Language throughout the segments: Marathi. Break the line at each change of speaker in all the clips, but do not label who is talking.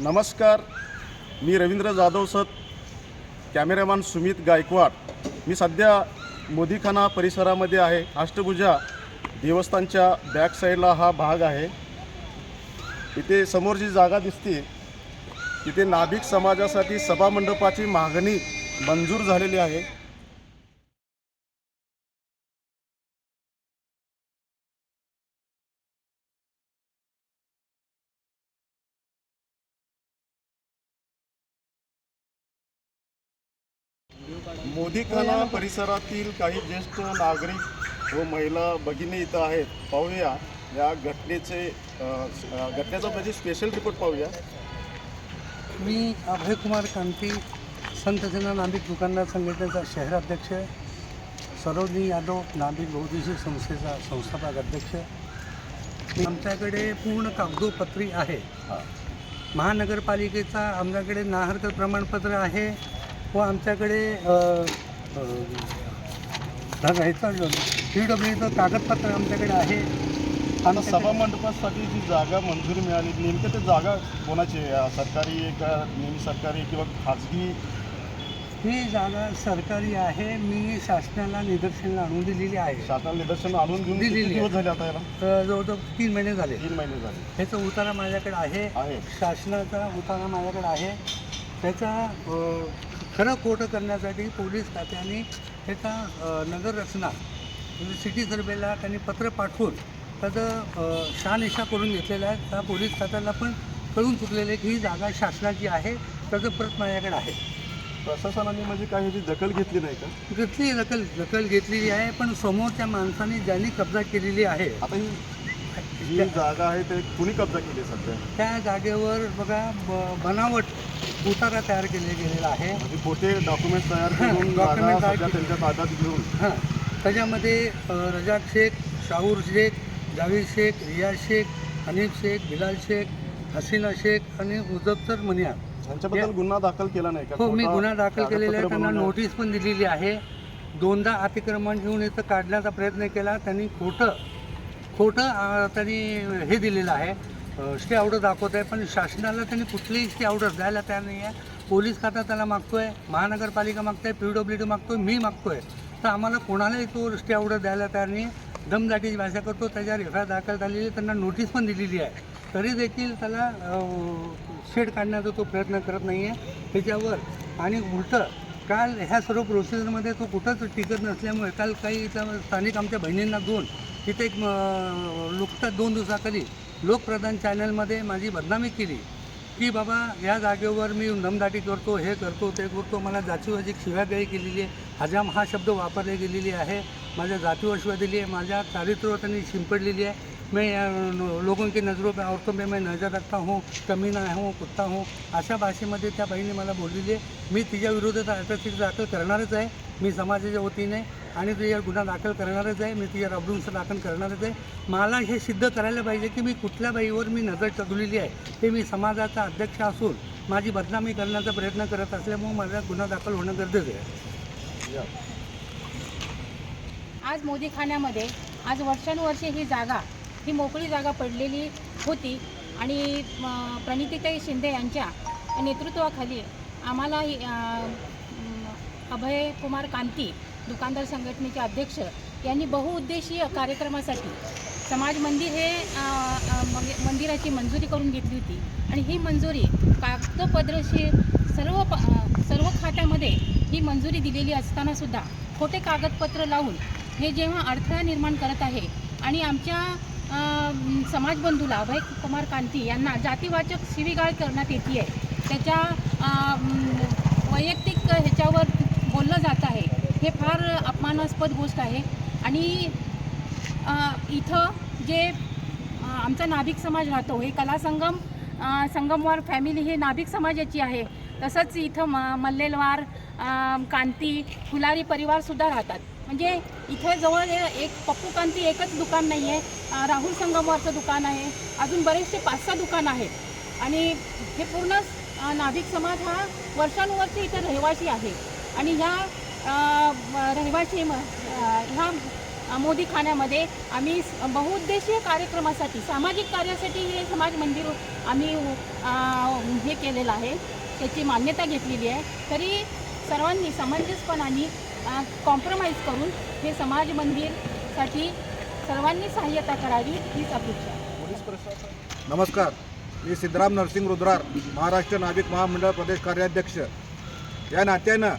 नमस्कार. मी रवींद्र जाधव सत कॅमेरामॅन सुमित गायकवाड. मी सध्या मोदीखाना परिसरामध्ये आहे. अष्टभुजा देवस्थानच्या बॅक साईडला हा भाग आहे. इथे समोर जी जागा दिसते तिथे नाभिक समाजासाठी सभामंडपाची मागणी मंजूर झालेली आहे. मोदीखाना परिसरातील काही ज्येष्ठ नागरिक व महिला भगिनी इथं आहेत. पाहूया या घटनेचे घटनेचा म्हणजे स्पेशल रिपोर्ट पाहूया.
मी अभयकुमार कांती संत जना नाभिक दुकानदार संघटनेचा शहराध्यक्ष सरोजिनी यादव नाभिक बहुद्देशीय संस्थेचा संस्थापक अध्यक्ष. आमच्याकडे पूर्ण कागदोपत्री आहे. महानगरपालिकेचा आमच्याकडे ना हरकत प्रमाणपत्र आहे. व आमच्याकडे अ, अ, ह्याचं पी डब्ल्यूचं कागदपत्र आमच्याकडे आहे.
आता
आमच्याकडे-
सभामंडपासाठी जी जागा मंजुरी मिळाली नेमकं ते जागा कोणाची आहे? सरकारी का नेहमी सरकारी किंवा खाजगी?
ही जागा सरकारी आहे. मी शासनाला निदर्शनाला आणून दिलेली आहे.
शासनाला निदर्शन आणून घेऊन किती
दिलेली
दिवस. झाले आता याला?
तर जवळजवळ तीन महिने झाले.
तीन महिने झाले.
ह्याचा उतारा माझ्याकडे आहे.
आहे.
शासनाचा उतारा माझ्याकडे आहे. त्याचा अ, खरं खोटं करण्यासाठी पोलीस खात्याने अ, नगररचना म्हणजे सिटी सर्वेला त्यांनी पत्र पाठवून त्याचं शहानिशा करून घेतलेला आहे. त्या पोलीस खात्याला पण कळून चुकलेलं आहे की ही जागा शासनाची आहे त्याचं प्रत माझ्याकडे आहे.
प्रशासनाने म्हणजे काही ह्याची दखल घेतली नाही का?
घेतली दखल दखल घेतलेली आहे पण समोरच्या माणसाने ज्यांनी कब्जा केलेली आहे
आता ही जी जागा आहे ते कुणी कब्जा केली सध्या?
त्या जागेवर बघा ब- बनावट उतारा तयार केले गेलेला आहे.
म्हणजे खोटे डॉक्युमेंट तयार करून
तयार
सध्या त्यांच्या ताब्यात घेऊन.
हां त्याच्यामध्ये रजाक शेख शाहूर शेख जावेद शेख रियाज शेख हनीफ शेख बिलाल शेख हसीना शेख आणि मुजफ्फर मनियार
त्यांच्याबद्दल गुन्हा दाखल केला नाही का?
हो मी गुन्हा दाखल केलेला आहे त्यांना नोटीस पण दिलेली आहे. दोनदा अतिक्रमण घेऊन इथं काढण्याचा प्रयत्न केला. त्यांनी खोटं खोटं त्यांनी हे दिलेलं आहे. स्टे ऑर्डर दाखवत आहे पण शासनाला त्यांनी कुठलीही स्टे ऑर्डर द्यायला तयार नाही आहे. पोलीस खाता त्याला मागतोय महानगरपालिका मागतोय पी डब्ल्यू डी मागतोय मी मागतोय. तर आम्हाला कोणालाही तो स्टे ऑर्डर द्यायला तयार नाही. दमदाटीची भाषा करतो त्याच्यावर एफ आय आर दाखल झालेली आहे, त्यांना नोटीस पण दिलेली आहे. तरी देखील त्याला शेड काढण्याचा तो प्रयत्न करत नाही आहे. त्याच्यावर आणि उलटं काल ह्या सर्व प्रोसिजरमध्ये तो कुठंच टिकत नसल्यामुळे काल काही स्थानिक आमच्या बहिणींना दोन तिथे एक नुकताच दोन दिवसाखाली लोकप्रधान चॅनलमध्ये माझी बदनामी केली की बाबा या जागेवर मी दमदाटी करतो हे करतो ते करतो मला जातीवाजी शिव्यागाळी केलेली आहे हजाम हा शब्द वापरले गेलेली आहे माझ्या जातीवर शिवा दिली आहे माझ्या चारित्र्यावर त्यांनी शिंपडलेली आहे. मैं अ, लोगों की नज़रों पे औरतों पे मैं नज़र रखता हूँ कमीना हूँ कुत्ता हूँ अशा भाषेमध्ये त्या बहिणी मला बोललेली आहे मी तिच्या विरोधात अटक दाखल करणारच आहे मी समाजाच्या वतीने आणि तुझ्या गुन्हा दाखल करणारच आहे. मी तुझ्या रबडूंचं दाखल करणारच आहे. मला हे सिद्ध करायला पाहिजे की मी कुठल्या बाईवर मी नजर चढवलेली आहे. ते मी समाजाचा अध्यक्ष असून माझी बदनामी करण्याचा प्रयत्न करत असल्यामुळे माझा गुन्हा दाखल होणं गरजेचं आहे.
आज मोदीखान्यामध्ये आज वर्षानुवर्षे ही जागा ही मोकळी जागा पडलेली होती आणि प्रणितीताई शिंदे यांच्या नेतृत्वाखाली आम्हाला ही, अभय कुमार कांती दुकानदार संघटनेचे अध्यक्ष यांनी बहुउद्देशीय कार्यक्रमासाठी समाज मंदिर हे मंग- मंदिराची मंजुरी करून घेतली होती. आणि ही मंजुरी कागदपत्रशी सर्व प सर्व खात्यामध्ये ही मंजुरी दिलेली असतानासुद्धा खोटे कागदपत्र लावून हे जेव्हा अडथळा निर्माण करत आहे आणि आमच्या समाजबंधूला अभय कुमार कांती यांना जातीवाचक शिवीगाळ करण्यात येते आहे त्याच्या वैयक्तिक ह्याच्यावर बोललं जात आहे. हे फार अपमानास्पद गोष्ट आहे. आणि इथं जे आमचा नाभिक समाज राहतो हे कला संगम संगमवार फॅमिली हे नाभिक समाजाची आहे. तसंच इथं म मल्लेलवार कांती फुलारी परिवारसुद्धा राहतात. म्हणजे इथे जवळ एक पप्पू कांती एकच दुकान नाही आहे राहुल संगमवारचं दुकान आहे. अजून बरेचसे पाच सहा दुकान आहेत. आणि हे पूर्ण नाभिक समाज हा वर्षानुवर्ष इथं रहिवासी आहे. आणि ह्या रहिवासी म- ह्या अ, मोदीखान्यामध्ये आम्ही बहुउद्देशीय कार्यक्रमासाठी सामाजिक कार्यासाठी हे समाज मंदिर आम्ही हे केलेलं आहे. त्याची मान्यता घेतलेली आहे. तरी सर्वांनी समंजसपणाने कॉम्प्रोमाइज करून हे समाज मंदिरसाठी सर्वांनी सहाय्यता करावी हीच अपेक्षा
नमस्कार. मी सिद्धराम नरसिंग रुद्रार महाराष्ट्र नाविक महामंडळ प्रदेश कार्याध्यक्ष. या नात्यानं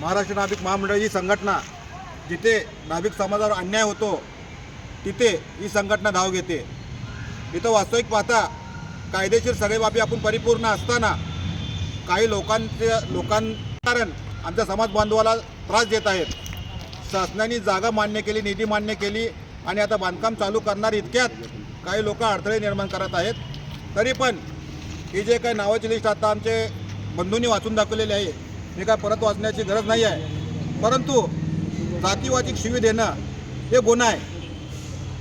महाराष्ट्र नाभिक महामंडळ ही संघटना जिथे नाभिक समाजावर अन्याय होतो तिथे ही संघटना धाव घेते. इथं वास्तविक पाहता कायदेशीर सगळे बाबी आपण परिपूर्ण असताना काही लोकांचे लोकां कारण आमच्या समाज बांधवाला त्रास देत आहेत. शासनाने जागा मान्य केली निधी मान्य केली आणि आता बांधकाम चालू करणार इतक्यात काही लोक अडथळे निर्माण करत आहेत. तरी पण ही जे काही नावाची लिस्ट आता आमचे बंधूंनी वाचून दाखवलेली आहे हे काय परत वाचण्याची गरज नाही आहे. परंतु जातीवाचिक शिवी देणं हे गुन्हा आहे.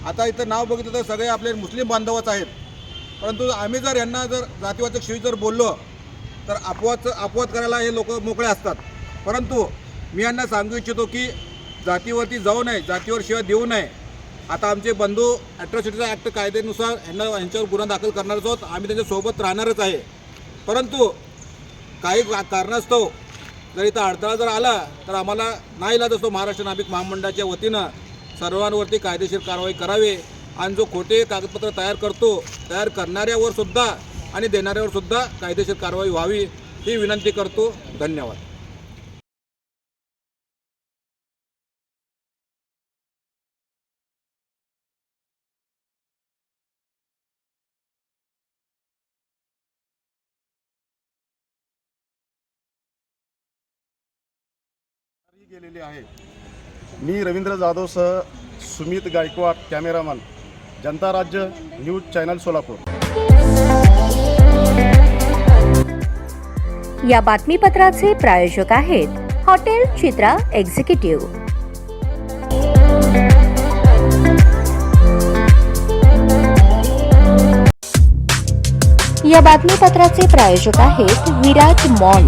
आता इथं नाव बघितलं तर सगळे आपले मुस्लिम बांधवच आहेत. परंतु आम्ही जर यांना जर जातीवाचक शिवी जर बोललो तर अपवाद अपवाद करायला हे लोक मोकळे असतात. परंतु मी यांना सांगू इच्छितो की जातीवरती जाऊ नये जातीवर शिवाय देऊ नये. आता आमचे बंधू ॲट्रॉसिटीचा ॲक्ट कायद्यानुसार यांना यांच्यावर गुन्हा दाखल करणारच आहोत. आम्ही त्यांच्यासोबत राहणारच आहे. परंतु काही कारणास्तव जर इथं अडथळा जर आला तर आम्हाला नाही इलाज असतो महाराष्ट्र नाभिक महामंडळाच्या वतीनं सर्वांवरती कायदेशीर कारवाई करावी. आणि जो खोटे कागदपत्र तयार करतो तयार करणाऱ्यावर सुद्धा आणि देणाऱ्यावर सुद्धा कायदेशीर कारवाई व्हावी ही विनंती करतो. धन्यवाद.
गेलेली आहे. मी रवींद्र जाधव सह सुमित गायकवाड कॅमेरामन जनता राज्य न्यूज चॅनल सोलापूर.
या बातमीपत्राचे प्रायोजक आहेत हॉटेल चित्रा एक्झिक्युटिव्ह. या बातमीपत्राचे प्रायोजक आहेत विराज मॉल.